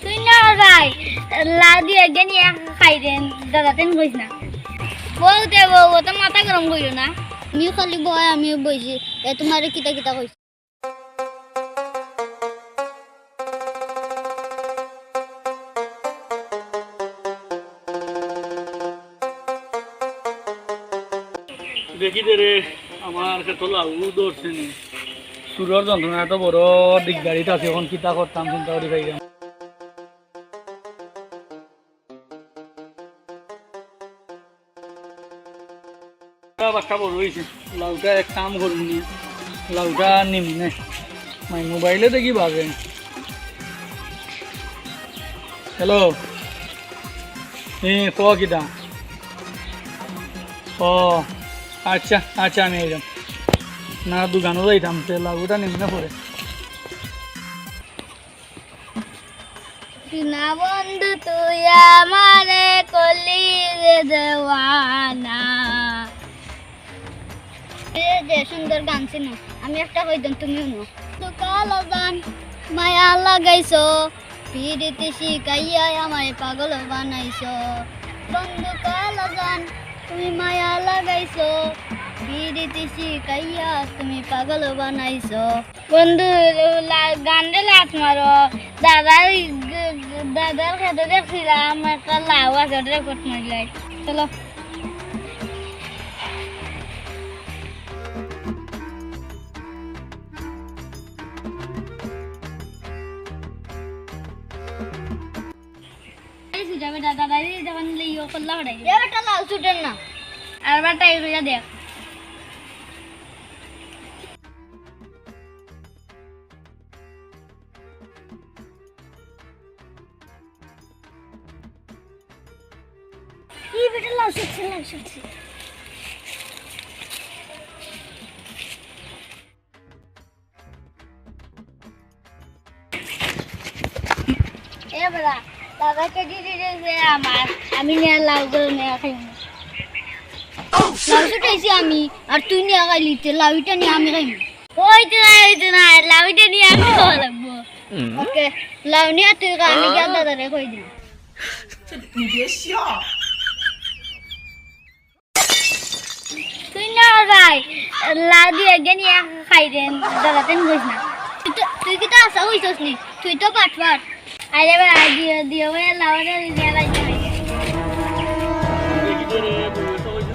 তুই দে বউ তো মাথা গরম কইরো না আমিও খালি বয় আমিও বইছি এ তোমারে কিতা কিতা কইছি দেখি রে, আমার ক্ষেত্রে লাউ ধরছে সুরের যন্ত্রণা এত বড় দিগদারিত আছে, এখন কিতা করতাম চিন্তা করি ভাই এক কাম মাই মোবাইলে দেখি বাজে হ্যালো কিটা ও আচ্ছা আচ্ছা আমি এলাম না দোকানও যাইতাম তে লাগুটা নিম্নে পড়ে। না বন্ধু তুই আমারে কলি রে দেওয়ানা। যে সুন্দর গান ছিল আমি একটা কইতাম তুমিও নো তো কালো গান মায়া লাগাইছো, পিড়িতে শিখাইয়া আমায় পাগল বানাইছো। বন্ধু, কালো গান তুমি মায়া লাগাইছো পিড়িতে শিখাইয়া তুমি পাগল বানাইছো। বন্ধু লা- গান রে লাত মারো দাদার দাদার খেতে দেখছিলাম একটা লাউ আছে ওটা রেকর্ড মারলাই চলো। বেটা দাদা যখন লিও করলা হড়াই বেটা লাউ ছুটেন না। আর বেটা এগুলো দেখ। কি বেটা লাউ ছুটছে লাউ ছুটছে এ বেটা দাদাকে দিয়ে দিয়েছে আমার আমি নিয়ে লাউ করে নিয়ে খাই লাউ ছুটাইছি আমি আর তুই নিয়ে খাইলি তো লাউটা নিয়ে আমি খাইনি ওইতে না ওইতে না লাউটা নিয়ে আমি খাওয়া লাগবো ওকে লাউ নিয়ে তুই খা আমি গিয়ে দাদারে কই দিই 你别笑。 রাই লাউ দেন না। তুই তো তুই কি তো পাট পাট আরে বা দিও দিও ভাই লাউটা দিয়ে লাই দেখি দে রে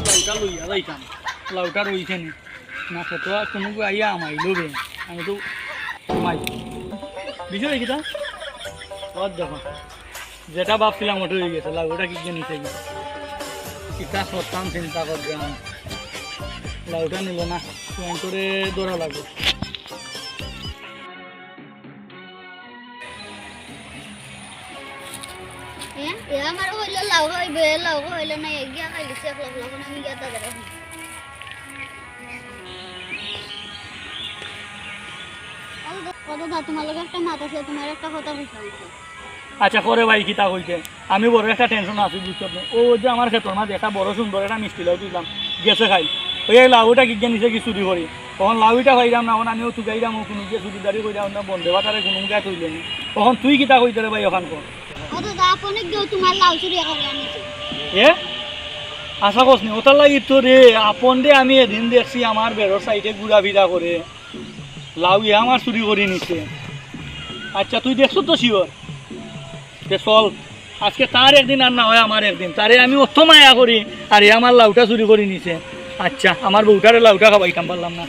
লাউটা লইয়া যাইতাম লাউটা রইছে নি? না খেতো আর কোনো আইয়া আমি তো মাই বুঝছ দেখিতা ওর দেখো যেটা ভাবছিলাম ওটা হয়ে গেছে লাউটা কি নিচে গেছে করতাম চিন্তা করতাম লাউটা নিল না ফোন করে দৌড়া লাগবে। এ আমার হইল লাউ হইবে লাউ হইল না গিয়া খাইলি সে লাগ লাগ আমি গিয়া দাদারে কথা তোমার লগে একটা মাত আছে তোমার একটা কথা আচ্ছা করে ভাই কিতা কইতে আমি বড় একটা টেনশন আছি বুঝছ না ও যে আমার ক্ষেত্রের মাঝে একটা বড় সুন্দর একটা মিষ্টি লাউ দিলাম গেছে খাই। ওই এই লাউটা কি নিচে কি চুরি করি তখন লাউটা পাইলাম না এখন আমিও তুকাইলাম কোনো গিয়ে চুরি দাঁড়ি কইলাম না বন্ধে বাটারে কোনো গায়ে তৈলেন তখন তুই কিতা কইতে রে ভাই ওখান কর আনিছে এ? আশা করছ ওটার লাগি তো রে আপন দে আমি এদিন দেখছি আমার বেড়োর সাইডে ঘুরা ফিরা করে লাউ এ আমার চুরি করে নিছে। আচ্ছা তুই দেখছ তো শিওর যে চল। আজকে তার একদিন আর না হয় আমার একদিন। তারে আমি অত মায়া করি আর এ আমার লাউটা চুরি করে নিছে। আচ্ছা আমার বউটারে লাউটা খাবাইতাম পারলাম না।